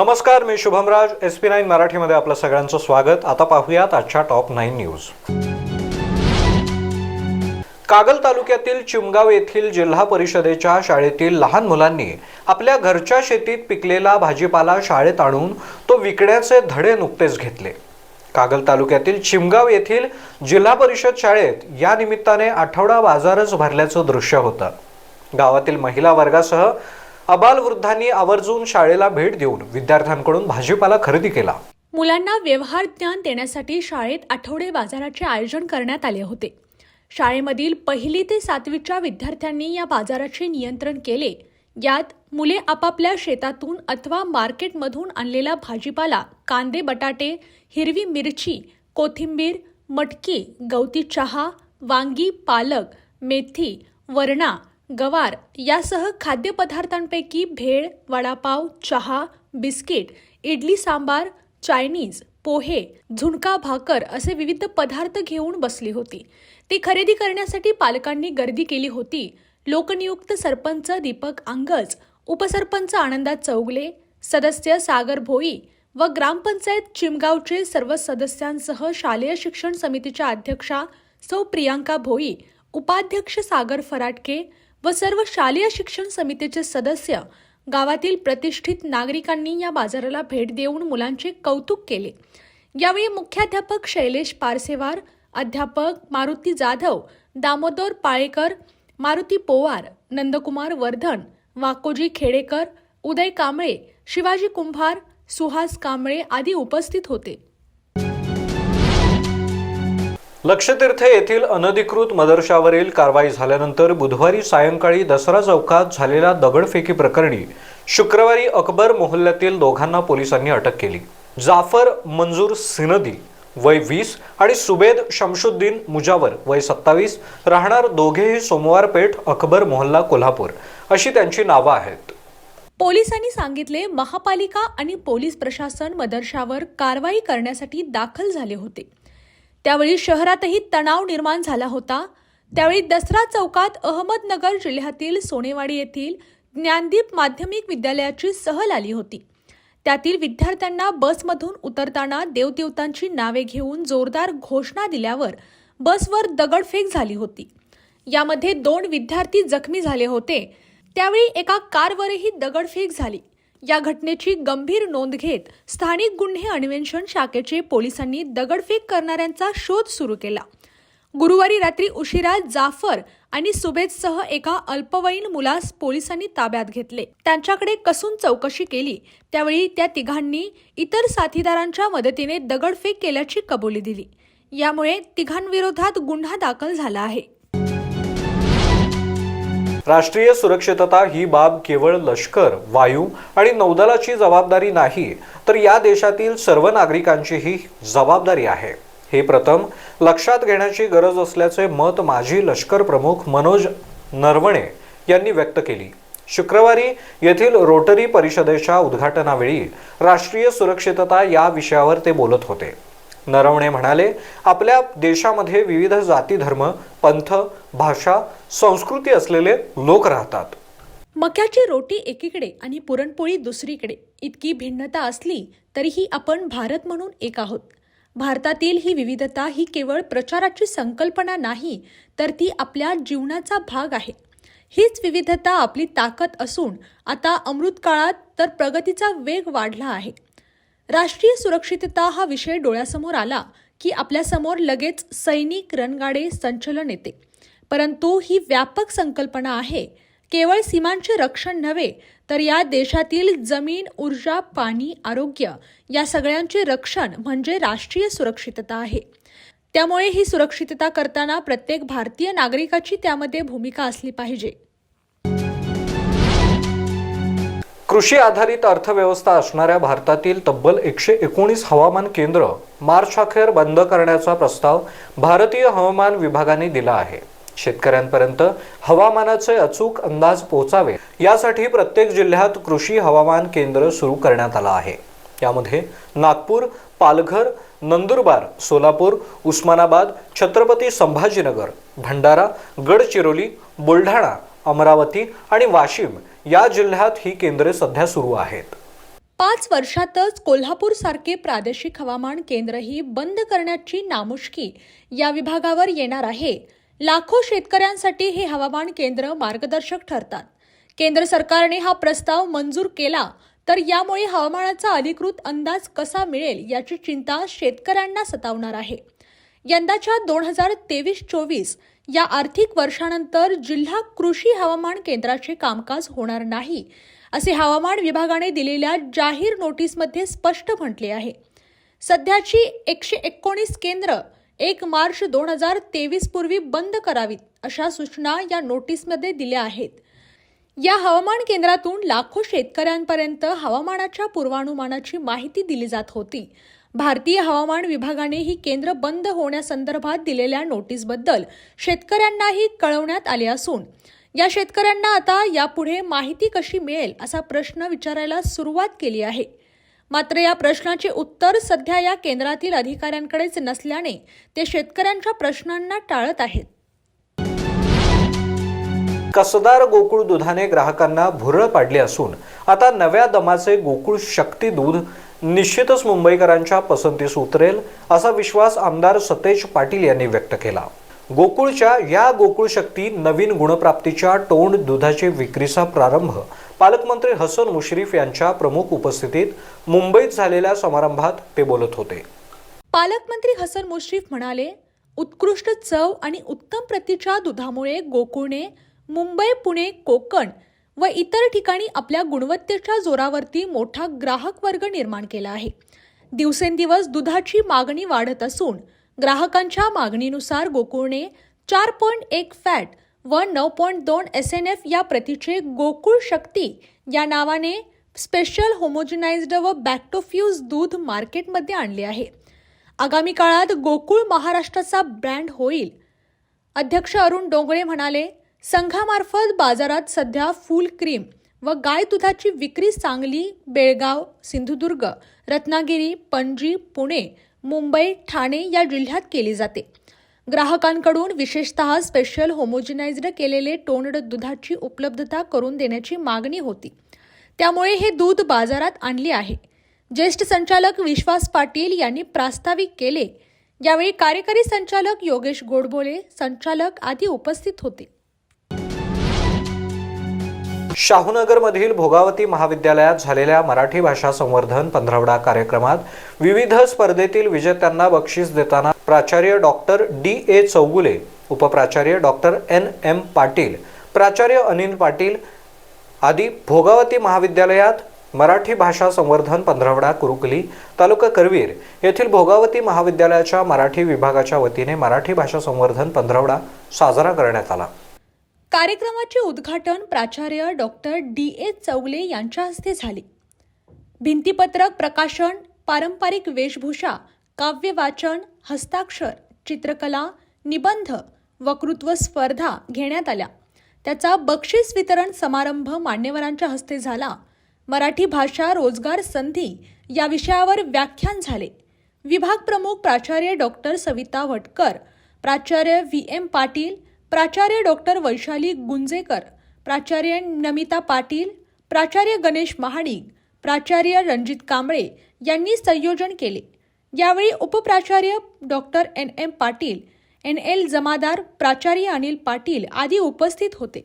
नमस्कार मी Shubhamraj. S P nine मराठीमध्ये आपलं सगळ्यांचं स्वागत. आता पाहूयात आजच्या टॉप नाईन न्यूज. कागल तालुक्यातील चिमगाव येथील जिल्हा परिषदेच्या शाळेतील लहान मुलांनी आपल्या घरच्या शेतीत पिकलेला भाजीपाला शाळेत आणून तो विकण्याचे धडे नुकतेच घेतले. कागल तालुक्यातील चिमगाव येथील जिल्हा परिषद शाळेत या निमित्ताने आठवडा बाजारच भरल्याचं दृश्य होतं. गावातील महिला वर्गासह अबालवृद्धांनी आवर्जून शाळेला भेट देऊन विद्यार्थ्यांकडून भाजीपाला खरेदी केला. मुलांना व्यवहार ज्ञान देण्यासाठी शाळेत आठवडे बाजाराचे आयोजन करण्यात आले होते. शाळेमधील पहिली ते सातवीच्या विद्यार्थ्यांनी या बाजाराचे नियंत्रण केले. यात मुले आपापल्या शेतातून अथवा मार्केटमधून आणलेला भाजीपाला कांदे बटाटे हिरवी मिरची कोथिंबीर मटकी गवती चहा वांगी पालक मेथी वरणा गवार यासह खाद्यपदार्थांपैकी भेळ वडापाव चहा बिस्किट इडली सांबार चायनीज पोहे झुणका भाकर असे विविध पदार्थ घेऊन बसली होती. ती खरेदी करण्यासाठी पालकांनी गर्दी केली होती. लोकनियुक्त सरपंच दीपक अंगज उपसरपंच आनंदा चौगले सदस्य सागर भोई व ग्रामपंचायत चिमगावचे सर्व सदस्यांसह शालेय शिक्षण समितीच्या अध्यक्षा सौ प्रियांका भोई उपाध्यक्ष सागर फराटके व सर्व शालेय शिक्षण समितीचे सदस्य गावातील प्रतिष्ठित नागरिकांनी या बाजाराला भेट देऊन मुलांचे कौतुक केले. यावेळी मुख्याध्यापक शैलेश पारसेवार अध्यापक मारुती जाधव दामोदर पाळेकर मारुती पोवार नंदकुमार वर्धन वाकोजी खेडेकर उदय कांबळे शिवाजी कुंभार सुहास कांबळे आदी उपस्थित होते. लक्षतीर्थ येथील अनधिकृत मदरशावरील कारवाई झाल्यानंतर बुधवारी सायंकाळी दसरा चौकात झालेल्या दगडफेकी प्रकरणी शुक्रवारी अकबर मोहल्ल्यातील दोघांना पोलिसांनी अटक केली. जाफर मंजूर सिनदी वय वीस आणि सुबेद शमशुद्दीन मुजावर वय सत्तावीस राहणार दोघेही सोमवार पेठ अकबर मोहल्ला कोल्हापूर अशी त्यांची नावं आहेत. पोलिसांनी सांगितले महापालिका आणि पोलीस प्रशासन मदरशावर कारवाई करण्यासाठी दाखल झाले होते. त्यावेळी शहरातही तणाव निर्माण झाला होता. त्यावेळी दसरा चौकात अहमदनगर जिल्ह्यातील सोनेवाडी येथील ज्ञानदीप माध्यमिक विद्यालयाची सहल आली होती. त्यातील विद्यार्थ्यांना बसमधून उतरताना देवदेवतांची नावे घेऊन जोरदार घोषणा दिल्यावर बसवर दगडफेक झाली होती. यामध्ये दोन विद्यार्थी जखमी झाले होते. त्यावेळी एका कारवरही दगडफेक झाली. या घटनेची गंभीर नोंद घेत स्थानिक गुन्हे अन्वेषण शाखेचे पोलिसांनी दगडफेक करणाऱ्यांचा शोध सुरू केला. गुरुवारी रात्री उशिरा जाफर आणि सुबेदसह एका अल्पवयीन मुलास पोलिसांनी ताब्यात घेतले. त्यांच्याकडे कसून चौकशी केली त्यावेळी त्या तिघांनी इतर साथीदारांच्या मदतीने दगडफेक केल्याची कबुली दिली. यामुळे तिघांविरोधात गुन्हा दाखल झाला आहे. राष्ट्रीय सुरक्षितता ही बाब केवळ लष्कर वायू आणि नौदलाची जबाबदारी नाही तर या देशातील सर्व नागरिकांचीही जबाबदारी आहे. हे प्रथम लक्षात घेण्याची गरज असल्याचे मत माजी लष्कर प्रमुख मनोज नरवणे यांनी व्यक्त केली. शुक्रवारी येथील रोटरी परिषदेच्या उद्घाटनावेळी राष्ट्रीय सुरक्षितता या विषयावर ते बोलत होते. नरवणे म्हणाले आपल्या देशामध्ये विविध जाती धर्म पंथ भाषा संस्कृती असलेले लोक राहतात. मक्याची रोटी एकीकडे आणि पुरणपोळी दुसरीकडे. इतकी भिन्नता असली तरीही आपण भारत म्हणून एक आहोत. भारतातील ही विविधता ही केवळ प्रचाराची संकल्पना नाही तर ती आपल्या जीवनाचा भाग आहे. हीच विविधता आपली ताकद असून आता अमृतकाळात तर प्रगतीचा वेग वाढला आहे. राष्ट्रीय सुरक्षितता हा विषय डोळ्यासमोर आला की आपल्यासमोर लगेच सैनिक रणगाडे संचलन येते. परंतु ही व्यापक संकल्पना आहे. केवळ सीमांचे रक्षण नव्हे तर या देशातील जमीन ऊर्जा पाणी आरोग्य या सगळ्यांचे रक्षण म्हणजे राष्ट्रीय सुरक्षितता आहे. त्यामुळे ही सुरक्षितता करताना प्रत्येक भारतीय नागरिकाची त्यामध्ये भूमिका असली पाहिजे. कृषी आधारित अर्थव्यवस्था असणाऱ्या भारतातील तब्बल एकशे एकोणीस हवामान केंद्र मार्च अखेर बंद करण्याचा प्रस्ताव भारतीय हवामान विभागाने दिला आहे. शेतकऱ्यांपर्यंत हवामानाचे अचूक अंदाज पोहोचावे यासाठी प्रत्येक जिल्ह्यात कृषी हवामान केंद्र सुरू करण्यात आलं आहे. यामध्ये नागपूर पालघर नंदुरबार सोलापूर उस्मानाबाद छत्रपती संभाजीनगर भंडारा गडचिरोली बुलढाणा अमरावती आणि वाशिम या जिल्ह्यात ही केंद्रे सध्या सुरू आहेत. पाच वर्षातच कोल्हापूरसारखे प्रादेशिक हवामान केंद्रही बंद करण्याची नामुष्की या विभागावर येणार आहे. लाखो शेतकऱ्यांसाठी हे हवामान केंद्र मार्गदर्शक ठरतात. केंद्र सरकारने हा प्रस्ताव मंजूर केला तर यामुळे हवामानाचा अधिकृत अंदाज कसा मिळेल याची चिंता शेतकऱ्यांना सतावणार आहे. यंदाच्या दोन हजार तेवीस चोवीस या आर्थिक वर्षानंतर जिल्हा कृषी हवामान केंद्राचे कामकाज होणार नाही असे हवामान विभागाने दिलेल्या जाहीर नोटीसमध्ये स्पष्ट म्हटले आहे. सध्याची एकशे एकोणीस केंद्र एक मार्च दोन हजार तेवीस पूर्वी बंद करावीत अशा सूचना या नोटीसमध्ये दिल्या आहेत. या हवामान केंद्रातून लाखो शेतकऱ्यांपर्यंत हवामानाच्या पूर्वानुमानाची माहिती दिली जात होती. भारतीय हवामान विभागाने ही केंद्र बंद होण्यासंदर्भात दिलेल्या नोटीसबद्दल शेतकऱ्यांनाही कळवण्यात आले असून या शेतकऱ्यांना आता यापुढे माहिती कशी मिळेल असा प्रश्न विचारायला सुरुवात केली आहे. मात्र या प्रश्नाचे उत्तर सध्या या केंद्रातील अधिकाऱ्यांकडेच नसल्याने ते शेतकऱ्यांच्या प्रश्नांना टाळत आहेत. कसदार गोकुळ दुधाने ग्राहकांना भुरळ पाडली असून आता नव्या दमाचे गोकुळ शक्ती दूध निश्चितच मुंबईकरांच्या पसंतीस उतरेल असा विश्वास आमदार सतेज पाटील यांनी व्यक्त केला. गोकुळच्या या गोकुळ शक्ती नवीन गुणप्राप्तीच्या टोंड दुधाचे विक्रीचा प्रारंभ पालकमंत्री हसन मुश्रीफ यांच्या प्रमुख उपस्थितीत मुंबईत झालेल्या समारंभात ते बोलत होते. पालकमंत्री हसन मुश्रीफ म्हणाले उत्कृष्ट चव आणि उत्तम प्रतीच्या दुधामुळे गोकुळने मुंबई पुणे कोकण व इतर ठिकाणी आपल्या गुणवत्तेच्या जोरावरती मोठा ग्राहक वर्ग निर्माण केला आहे. दिवसेंदिवस दुधाची मागणी वाढत असून ग्राहकांच्या मागणीनुसार गोकुळने चार पॉईंट एक फॅट व नऊ पॉईंट दोन एस एन एफ या प्रतीचे गोकुळ शक्ती या नावाने स्पेशल होमोजनाइज्ड व बॅक्टोफ्यूज दूध मार्केटमध्ये आणले आहे. आगामी काळात गोकुळ महाराष्ट्राचा ब्रँड होईल. अध्यक्ष अरुण डोंगळे म्हणाले संघामार्फत बाजारात सध्या फुल क्रीम व गाय दुधाची विक्री सांगली बेळगाव सिंधुदुर्ग रत्नागिरी पणजी पुणे मुंबई ठाणे या जिल्ह्यात केली जाते. ग्राहकांकडून विशेषतः स्पेशल होमोजिनाइज्ड केलेले टोंड दुधाची उपलब्धता करून देण्याची मागणी होती. त्यामुळे हे दूध बाजारात आणले आहे. ज्येष्ठ संचालक विश्वास पाटील यांनी प्रास्ताविक केले. यावेळी कार्यकारी संचालक योगेश गोडबोले संचालक आदी उपस्थित होते. शाहूनगरमधील भोगावती महाविद्यालयात झालेल्या मराठी भाषा संवर्धन पंधरवडा कार्यक्रमात विविध स्पर्धेतील विजेत्यांना बक्षीस देताना प्राचार्य डॉक्टर डी. ए. चौगुले उपप्राचार्य डॉक्टर एन. एम. पाटील प्राचार्य अनिल पाटील आदी भोगावती महाविद्यालयात मराठी भाषा संवर्धन पंधरवडा कुरुकली तालुका करवीर येथील भोगावती महाविद्यालयाच्या मराठी विभागाच्या वतीने मराठी भाषा संवर्धन पंधरवडा साजरा करण्यात आला. कार्यक्रमाचे उद्घाटन प्राचार्य डॉक्टर डी ए चौगले यांच्या हस्ते झाले. भिंतीपत्रक प्रकाशन पारंपरिक वेशभूषा काव्य वाचन हस्ताक्षर चित्रकला निबंध वक्तृत्व स्पर्धा घेण्यात आल्या. त्याचा बक्षीस वितरण समारंभ मान्यवरांच्या हस्ते झाला. मराठी भाषा रोजगार संधी या विषयावर व्याख्यान झाले. विभाग प्रमुख प्राचार्य डॉक्टर सविता वटकर प्राचार्य व्ही एम पाटील प्राचार्य डॉक्टर वैशाली गुंजेकर प्राचार्य नमिता पाटील प्राचार्य गणेश महाडिक प्राचार्य रणजित कांबळे यांनी संयोजन केले. यावेळी उपप्राचार्य doctor N M Patil N L Jamadar प्राचार्य अनिल पाटील आदी उपस्थित होते.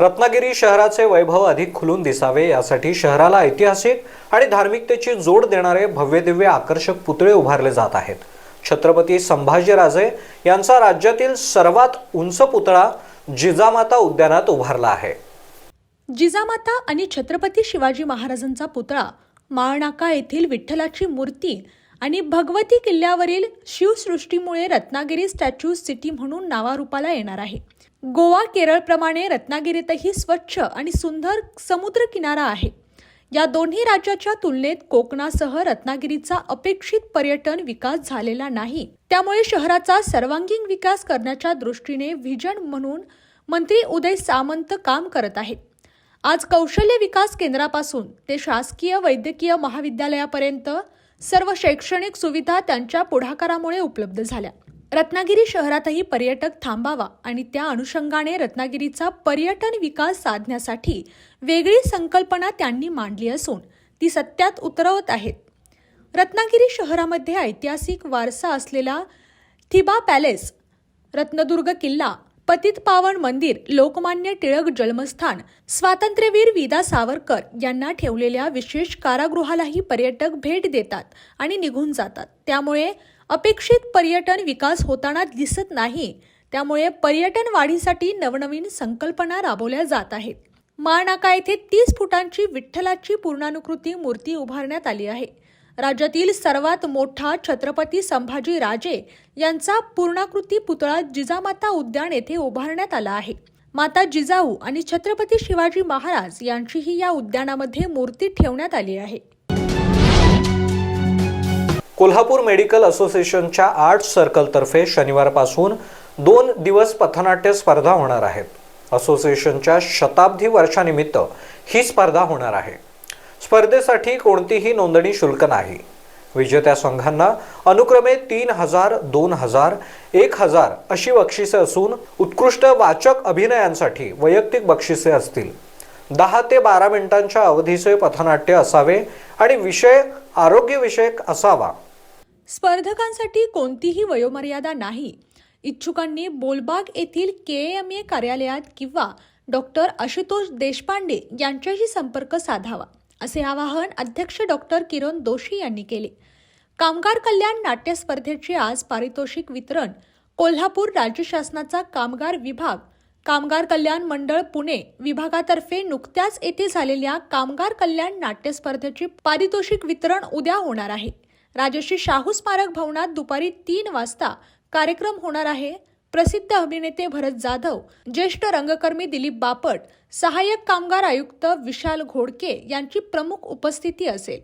रत्नागिरी शहराचे वैभव अधिक खुलून दिसावे यासाठी शहराला ऐतिहासिक आणि धार्मिकतेची जोड देणारे भव्यदिव्य आकर्षक पुतळे उभारले जात आहेत. छत्रपती संभाजीराजे यांचा राज्यातील सर्वात उंच पुतळा जिजामाता उद्यानात उभारला आहे. जिजामाता आणि छत्रपती शिवाजी महाराजांचा पुतळा माळनाका येथील विठ्ठलाची मूर्ती आणि भगवती किल्ल्यावरील शिवसृष्टीमुळे रत्नागिरी स्टॅच्यू सिटी म्हणून नावारूपाला येणार आहे. गोवा केरळप्रमाणे रत्नागिरीतही स्वच्छ आणि सुंदर समुद्र किनारा आहे. या दोन्ही राज्याच्या तुलनेत कोकणासह रत्नागिरीचा अपेक्षित पर्यटन विकास झालेला नाही. त्यामुळे शहराचा सर्वांगीण विकास करण्याच्या दृष्टीने व्हिजन म्हणून मंत्री उदय सामंत काम करत आहेत. आज कौशल्य विकास केंद्रापासून ते शासकीय वैद्यकीय महाविद्यालयापर्यंत सर्व शैक्षणिक सुविधा त्यांच्या पुढाकारामुळे उपलब्ध झाल्या. रत्नागिरी शहरातही पर्यटक थांबावा आणि त्या अनुषंगाने रत्नागिरीचा पर्यटन विकास साधण्यासाठी वेगळी संकल्पना त्यांनी मांडली असून ती सत्यात उतरवत आहेत. रत्नागिरी शहरामध्ये ऐतिहासिक वारसा असलेला थिबा पॅलेस रत्नदुर्ग किल्ला पतित पावन मंदिर लोकमान्य टिळक जन्मस्थान स्वातंत्र्यवीर विदा सावरकर यांना ठेवलेल्या विशेष कारागृहालाही पर्यटक भेट देतात आणि निघून जातात. त्यामुळे अपेक्षित पर्यटन विकास होताना दिसत नाही. त्यामुळे पर्यटन वाढीसाठी नवनवीन संकल्पना राबवल्या जात आहेत. माळनाका येथे तीस फुटांची विठ्ठलाची पूर्णानुकृती मूर्ती उभारण्यात आली आहे. राज्यातील सर्वात मोठा छत्रपती संभाजी राजे यांचा पूर्णाकृती पुतळा जिजामाता उद्यान येथे उभारण्यात आला आहे. माता जिजाऊ आणि छत्रपती शिवाजी महाराज यांचीही या उद्यानामध्ये मूर्ती ठेवण्यात आली आहे. कोल्हापूर मेडिकल असोसिएशनच्या आर्ट सर्कलतर्फे शनिवारपासून दोन दिवस पथनाट्य स्पर्धा होणार आहेत. असोसिएशनच्या शताब्दी वर्षानिमित्त ही स्पर्धा होणार आहे. स्पर्धेसाठी कोणतीही नोंदणी शुल्क नाही. विजेत्या संघांना अनुक्रमे तीन हजार दोन हजार एक हजार अशी बक्षिसे असून उत्कृष्ट वाचक अभिनयांसाठी वैयक्तिक बक्षिसे असतील. दहा ते बारा मिनिटांच्या अवधीचे पथनाट्य असावे आणि विषय आरोग्यविषयक असावा. स्पर्धकांसाठी कोणतीही वयोमर्यादा नाही. इच्छुकांनी बोलबाग येथील के एम ए कार्यालयात किंवा डॉक्टर आशुतोष देशपांडे यांच्याशी संपर्क साधावा असे आवाहन अध्यक्ष डॉक्टर किरण दोशी यांनी केले. कामगार कल्याण नाट्य स्पर्धेचे आज पारितोषिक वितरण कोल्हापूर राज्य शासनाचा कामगार विभाग कामगार कल्याण मंडळ पुणे विभागातर्फे नुकत्याच येथे झालेल्या कामगार कल्याण नाट्य स्पर्धेचे पारितोषिक वितरण उद्या होणार आहे. राजश्री शाहू स्मारक भवनात दुपारी तीन वाजता कार्यक्रम होणार आहे. प्रसिद्ध अभिनेते भरत जाधव ज्येष्ठ रंगकर्मी दिलीप बापट सहाय्यक कामगार आयुक्त विशाल घोडके यांची प्रमुख उपस्थिती असेल.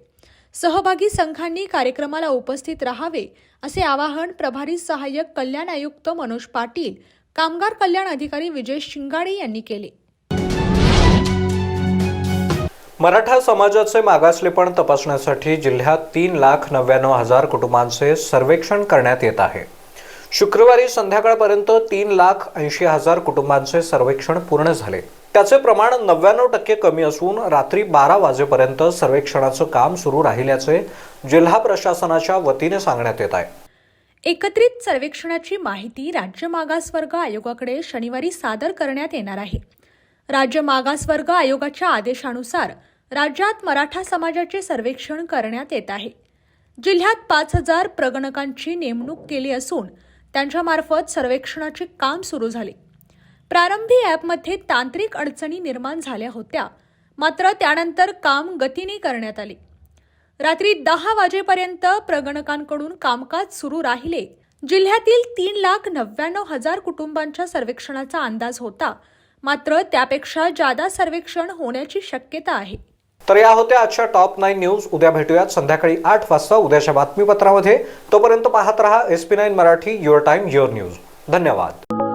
सहभागी संघांनी कार्यक्रमाला उपस्थित राहावे असे आवाहन प्रभारी सहाय्यक कल्याण आयुक्त मनोज पाटील कामगार कल्याण अधिकारी विजय शिंगाडे यांनी केले. मराठा समाजाचे मागासलेपण तपासण्यासाठी जिल्ह्यात तीन लाख नव्याण्णव हजार कुटुंबांचे सर्वेक्षण करण्यात येत आहे. शुक्रवारी संध्याकाळपर्यंत तीन लाख ऐंशी हजार कुटुंबांचे सर्वेक्षण पूर्ण झाले. त्याचे प्रमाण नव्याण्णव टक्के कमी असून रात्री बारा वाजेपर्यंत सर्वेक्षणाचं काम सुरू राहिल्याचे जिल्हा प्रशासनाच्या वतीने सांगण्यात येत आहे. एकत्रित सर्वेक्षणाची माहिती राज्य मागासवर्ग आयोगाकडे शनिवारी सादर करण्यात येणार आहे. राज्य मागासवर्ग आयोगाच्या आदेशानुसार राज्यात मराठा समाजाचे सर्वेक्षण करण्यात येत आहे. जिल्ह्यात पाच हजार प्रगणकांची नेमणूक केली असून त्यांच्यामार्फत सर्वेक्षणाचे काम सुरू झाले. प्रारंभी ॲपमध्ये तांत्रिक अडचणी निर्माण झाल्या होत्या मात्र त्यानंतर काम गतीने करण्यात आले. रात्री दहा वाजेपर्यंत प्रगणकांकडून कामकाज सुरू राहिले. जिल्ह्यातील तीन लाख नव्याण्णव हजार कुटुंबांच्या सर्वेक्षणाचा अंदाज होता. मात्र त्यापेक्षा जादा सर्वेक्षण होण्याची शक्यता आहे. तर या होत्या आजच्या टॉप नाईन न्यूज. उद्या भेटूयात. संध्याकाळी आठ वाजता उद्याच्या बातमीपत्रामध्ये. तोपर्यंत पाहत रहा S P nine Marathi your time your news. धन्यवाद.